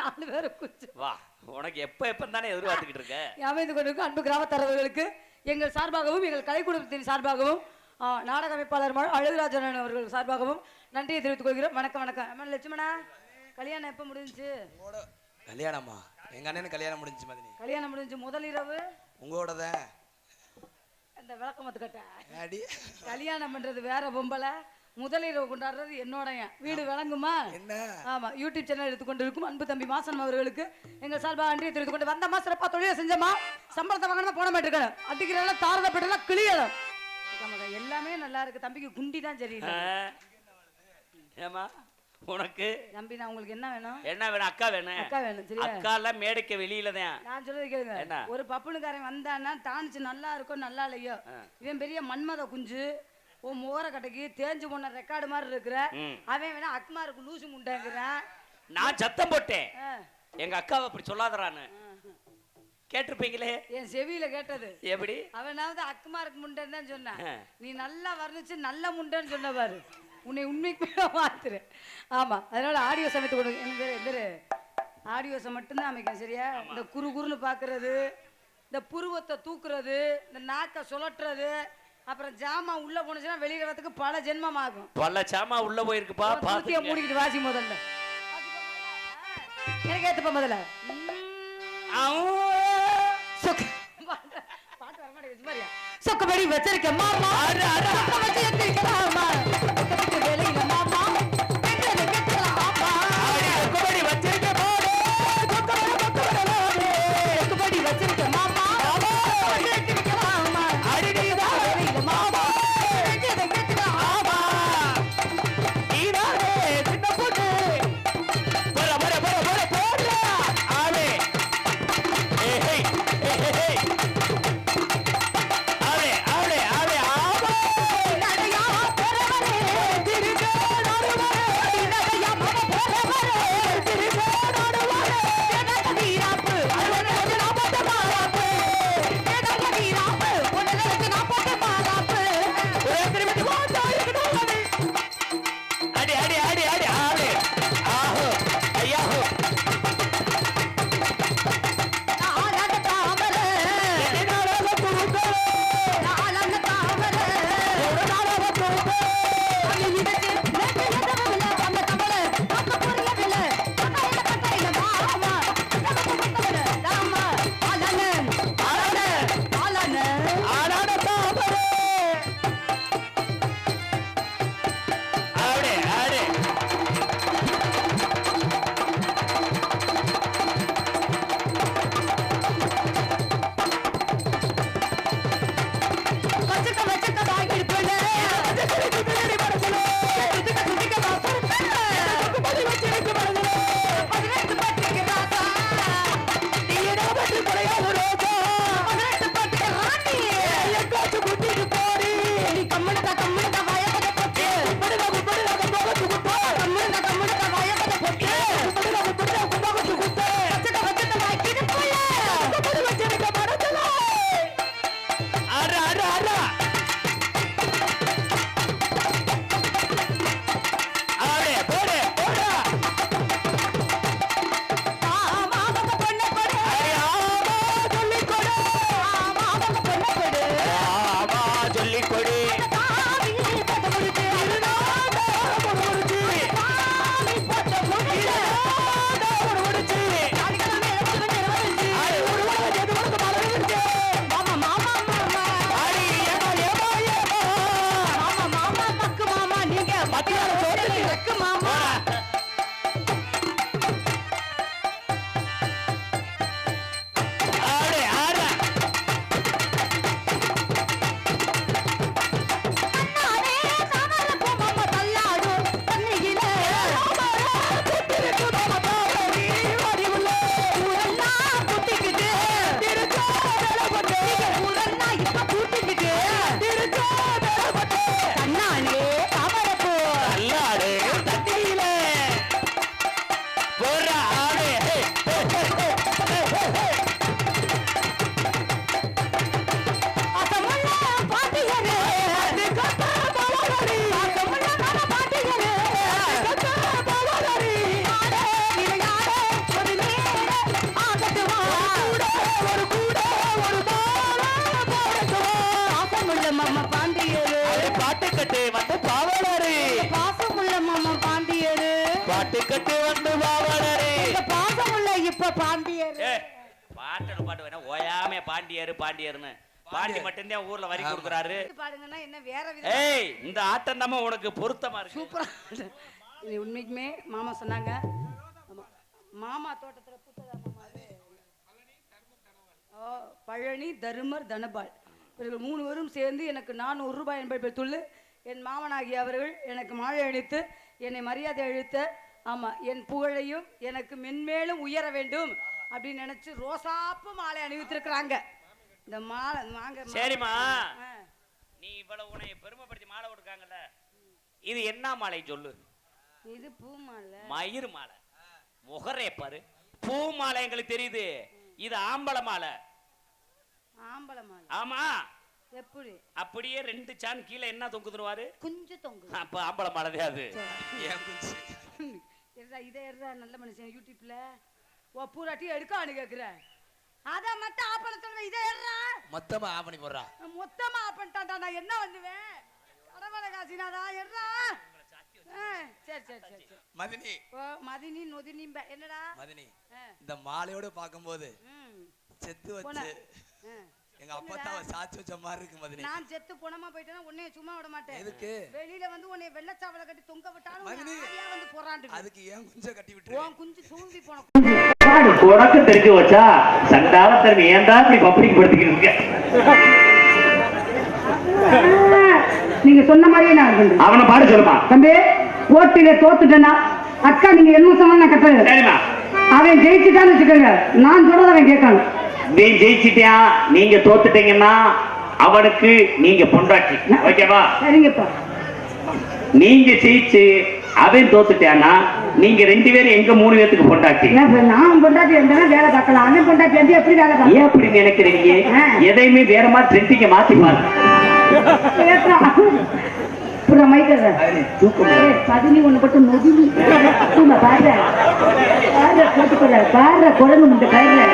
நாலு பேரை குச்சி வா உனக்கு எப்ப எப்ப தானே எதிர்பார்த்துக்கிட்டு இருக்க. அமைந்து கொண்டிருக்கும் அன்பு கிராமத்தரவர்களுக்கு எங்கள் சார்பாகவும் எங்கள் கலை குடும்பத்தின் சார்பாகவும் நாடக அமைப்பாளர் அழகுராஜன் அவர்கள் சார்பாகவும் நன்றியை தெரிவித்துக் கொள்கிறோம். வணக்கம் வணக்கம். லட்சுமணா கல்யாணம் எப்போ முடிஞ்சுச்சு? உங்களோட கல்யாணமா? எங்க அண்ணனுக்கு கல்யாணம் முடிஞ்சு மதினி. கல்யாணம் முடிஞ்சு முதல் இரவு? உங்களோட தான் இந்த விளக்கமத்து கட்ட. அடி கல்யாணம் பண்றது வேற பொம்பளை. முதல் இரவு கொண்டாடுறது என்னோடய வீடு விளங்குமா? என்ன? ஆமா யூடியூப் சேனல் எடுத்துக்கொண்டு இருக்கும் அன்பு தம்பி மாசனம் அவர்களுக்கு. எங்கள் சார்பாக நன்றியை தெரிவித்துக் கொண்டு வந்தமா சிறப்பா தொழிலை செஞ்சமா சம்பளத்தை வாங்கினா போன மாட்டிருக்கணும் அடிக்கிறதெல்லாம் தாரதப்பட்டெல்லாம் கிளியணும் எல்லாமே நல்லா இருக்கு. தம்பிக்கு குண்டி தான். சரியில்லை. ஏம்மா உனக்கு? தம்பி நான் உங்களுக்கு என்ன வேணும்? என்ன வேணும்? அக்கா வேணும். அக்கா வேணும் சரியா? அக்கா எல்லாம் மேடைக்கு வெளியில தான். நான் சொல்றது கேளுங்க. என்ன? ஒரு பப்புனுக்காரன் வந்தான்னா டான்ஸ் நல்லா இருக்கும் நல்லா இல்லையோ? இவன் பெரிய மன்மத குஞ்சு. உன் மோர கட்டைக்கு தேஞ்சு போன ரெக்கார்டு மாதிரி இருக்கிற. அவன் வேணா அக்மாருக்கு லூசு முண்டைங்கிறான் நான் சத்தம் போட்டேன். எங்க அக்காவை அப்படி சொல்லாதறான்னு. கேட்டிருப்பீங்களே? என் செவியில கேட்டது. எப்படி? அவனாவது அக்குமாருக்கு முண்டைன்னு தான் சொன்னான். நீ நல்லா வர்ணிச்சு நல்ல முண்டைன்னு சொன்ன பாரு. உன்னை உண்மைக்கு மாத்துரு ஆமா அதனால ஆடியோ சமைத்து கொடுங்க என்ன பேரு பேரு ஆடியோஸை மட்டும்தான் அமைக்கும் சரியா? இந்த குறு குறுன்னு பார்க்கறது இந்த புருவத்தை தூக்குறது இந்த நாக்கை சுழட்டுறது அப்புறம் ஜாமான் உள்ள போனுச்சுன்னா வெளியில வரதுக்கு பல ஜென்மம் ஆகும் பல்ல சாமா உள்ள போயிருக்குப்பா பூர்த்தியா பாத்து மூடிக்கிட்டு வாசி முதல்ல. எனக்கு ஏத்துப்ப முதல்ல. சொக்க பாட்டு பாட்டு வர மாட்டேங்குது மாதிரியா சொக்கபடி வச்சிருக்க மாமா. வச்சு எடுத்திருக்கலாமா சொக்கத்துக்கு பாட்டு கட்டு வந்து பாசமுள்ள இப்ப பாண்டியரு. பாட்டு பாட்டு வேணா ஓயாம பாண்டியரு பாண்டியர்னு. பாண்டி மட்டும்தான் ஊர்ல வரி கொடுக்குறாரு. பாடுங்கன்னா என்ன வேற ஏய் இந்த ஆட்டம் தான் உனக்கு பொருத்தமா இருக்கு. சூப்பரா உண்மைக்குமே மாமா சொன்னாங்க. மாமா தோட்டத்துல? ஓ பழனி தருமர் தனபால். இவர்கள் மூணு பேரும் சேர்ந்து எனக்கு நானூறு ரூபாய் என்பதை பெற்றுள்ள. என் மாமனாகிய அவர்கள் எனக்கு மாலை அளித்து என்னை மரியாதை அளித்த ஆமா என் புகழையும் எனக்கு மென்மேலும் உயர வேண்டும் அப்படின்னு நினைச்சு ரோசாப்பு மாலை அணிவித்திருக்கிறாங்க. இந்த மாலை வாங்க சரிம்மா. நீ இவ்வளவு உன்னை பெருமைப்படுத்தி மாலை கொடுக்காங்கல்ல இது என்ன மாலை சொல்லு? இது பூ மாலை. மயிர் மாலை. முகரே பாரு. பூ மாலை எங்களுக்கு தெரியுது. இது ஆம்பளை மாலை. ஆம்பளை மாலை. ஆமா. எப்படி? அப்படியே ரெண்டு சான் கீழே என்ன தொங்குதுருவாரு கொஞ்சம் தொங்கு. அப்ப ஆம்பளை மாலை அது. எட்ரா இதை எட்ரா நல்ல மனுஷன் யூடியூப்ல. ஓ பூராட்டி எடுக்கான்னு கேக்குற. அதை மட்டும் ஆஃப் பண்ண சொல்லுவேன் இதை எட்ரா மொத்தமா ஆஃப் பண்ணி போடுறா. மொத்தமா ஆஃப் பண்ணிட்டான்டா நான் என்ன பண்ணுவேன்? கடவுளை காசினாதா ஆ, சரி சரி சரி மதினி. ஓ மதினி நொதினி என்னடா? மதினி இந்த மாலையோட பார்க்கும்போது செத்து. வச்சு. எங்க அப்பா தான் சாச்சி வச்ச மாதிரி இருக்கு மதினி. நான் செத்து போனமா போயிட்டேன்னா உன்னைய சும்மா விட மாட்டேன். எதுக்கு? வெளியில வந்து உன்னை வெள்ளச்சாவல கட்டி தொங்க விட்டாலும் மதினி. வந்து போறாண்டு அதுக்கு ஏன் குஞ்ச கட்டி விட்டுரு? உன் குஞ்சு தூங்கி போன உனக்கு தெரிஞ்சு வச்சா சண்டால திறமை ஏன்டா இப்படி பப்ளிக் படுத்திக்கிட்டு நீங்க சொன்ன மாதிரியே நான் அவனை பாடு சொல்லுமா. தம்பி போட்டியில தோத்துட்டேன்னா அக்கா நீங்க என்ன சொன்னா நான் கட்டுறது அவன் ஜெயிச்சுட்டான்னு வச்சுக்கோங்க. நான் சொல்றத அவன் கேட்கணும் நீ ஜெயிச்சிட்டியா? நீங்க தோத்துட்டீங்கன்னா அவனுக்கு நீங்க பொண்டாட்டி. ஓகேவா? சரிங்கப்பா. நீங்க ஜெயிச்சு அவன் தோத்துட்டானா நீங்க ரெண்டு பேரும் எங்க மூணு பேத்துக்கு பொண்டாட்டி? ஏன் நான் பொண்டாட்டி இருந்தாலும் வேலை பார்க்கலாம். அவன் பொண்டாட்டி வந்து எப்படி வேலை ஏன் அப்படி நினைக்கிறீங்க. எதையுமே வேற மாதிரி ட்ரெண்டிங்க மாத்தி பாரு பார்க்கலாம் மைக்கத பதினி ஒண்ணு பட்டு நொதுங்கி தூங்க பாரு பாரு போட்டுக்கல பாரு முட்டை பாரு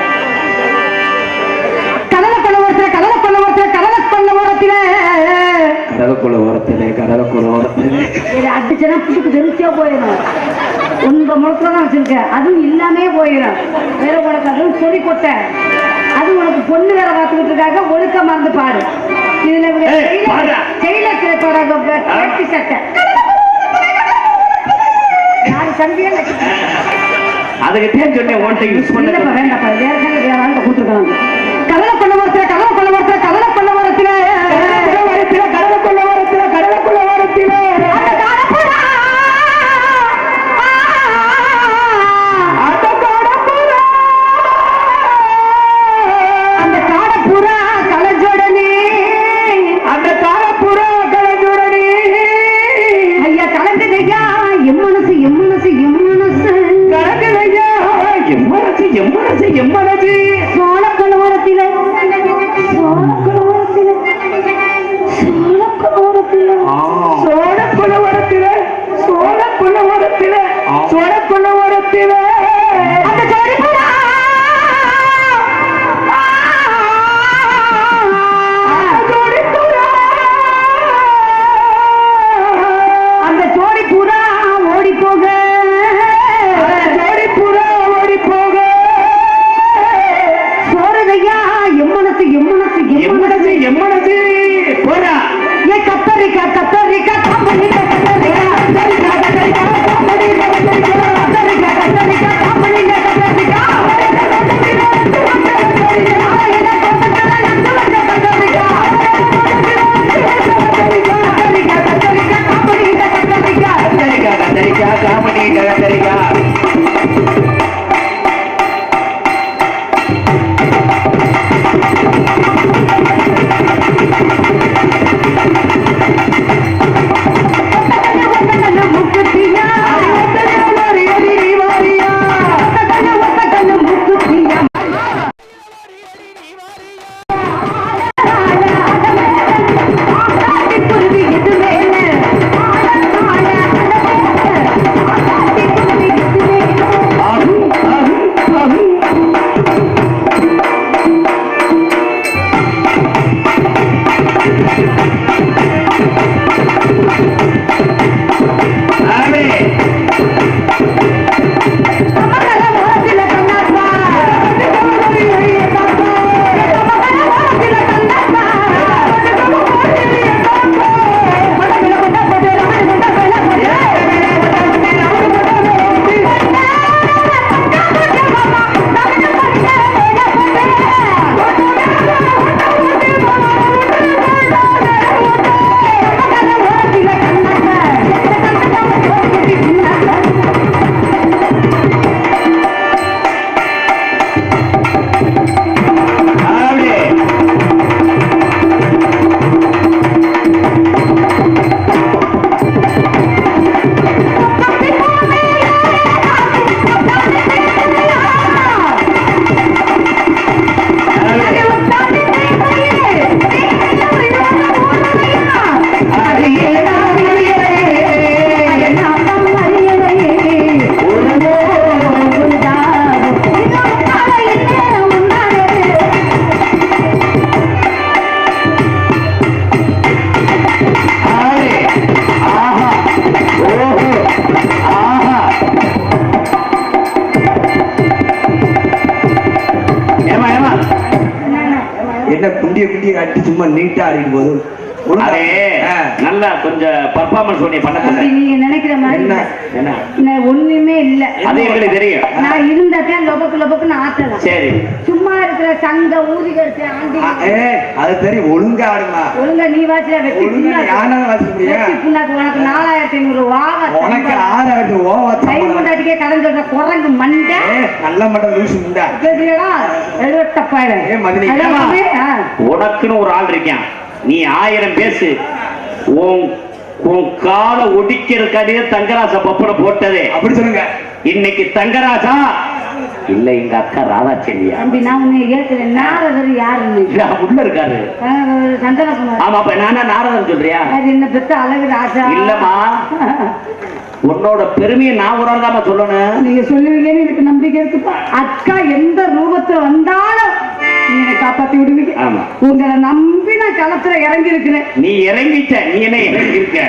ஓரத்துல கடலுக்குள்ள ஓரத்திலே கடலுக்குள்ள ஓரத்திலே இதை அடிச்சனா புதுக்கு தெரிச்சா போயிடும் உங்க முளத்துல தான் வச்சிருக்க அதுவும் இல்லாமே போயிடும் வேற உனக்கு அதுவும் சொல்லி கொட்டை அது உனக்கு பொண்ணு வேற பார்த்துக்கிட்டு இருக்காங்க ஒழுக்க மறந்து பாரு இதுல இவங்க ஏய், வேட்டி சட்டை யாரு சந்தையே அதுக்கு சொன்னேன் உன்கிட்ட யூஸ் பண்ண இல்லப்பா வேற வேற ஆளுங்க கொடுத்துருக்காங்க கடலை கொள்ள வரத்துல கடலை கொள்ள வரத்துல கடலை ஐடி கட்டி சும்மா நீட்டாக ஆடிட்டு போதும். அதே நல்லா கொஞ்சம் பர்ஃபார்மன்ஸ் பண்ணி பண்ண நீங்க நினைக்கிற மாதிரி என்ன? ஒண்ணுமே இல்ல. அது எங்களுக்கு தெரியும். நான் இருந்தாத்தான் லொபக்கு லொபக்குன்னு ஆட்டலாம் சரி. சும்மா இருக்கிற சங்க ஊதி கடிச்சு ஆண்டி. ஆ, ஏ அது தெரியும். ஒழுங்கா ஆடுமா? ஒழுங்கா நீ வாசில வெட்டி வாசிக்க முடியும்? புண்ணாக்கு. உனக்கு நாலாயிரத்தி ஐநூறு வாவ உனக்கு ஆறாயிரத்து ஓவா கை கொண்டாட்டிக்கே கடன் சொல்ற குரங்கு மண்டை. நல்ல மட்டும் லூசு எழுவட்டப்பாயில ஏ, மதினி, உனக்குன்னு ஒரு ஆள் இருக்கான் நீ ஆயிரம் பேசு. உன் உன் காலை ஒடிக்கிறதுக்காடியே தங்கராச பப்பட போட்டதே. அப்படி சொல்லுங்க. இன்னைக்கு தங்கராசா? இல்ல எங்க அக்கா ராதாச்செல்வியா? தம்பி நான் உன்னை கேட்கிறேன். நாரதர் யாருன்னு? உள்ள இருக்காரு. சந்தனகுமார் ஆமா அப்ப நானா நாரதன் சொல்றியா? அது என்ன பெத்த அழகு ராஜா? இல்லம்மா. உன்னோட பெருமையை நான் ஒரு தான் சொல்லணும். நீங்க சொல்லுவீங்கன்னு எனக்கு நம்பிக்கை இருக்குப்பா. அக்கா எந்த ரூபத்துல வந்தாலும் நீங்க காப்பாத்தி விடுவீங்க உங்களை நம்பி நான் களத்துல இறங்கி இருக்கிறேன் நீ இறங்கிட்ட. நீ என்ன இறங்கி இருக்க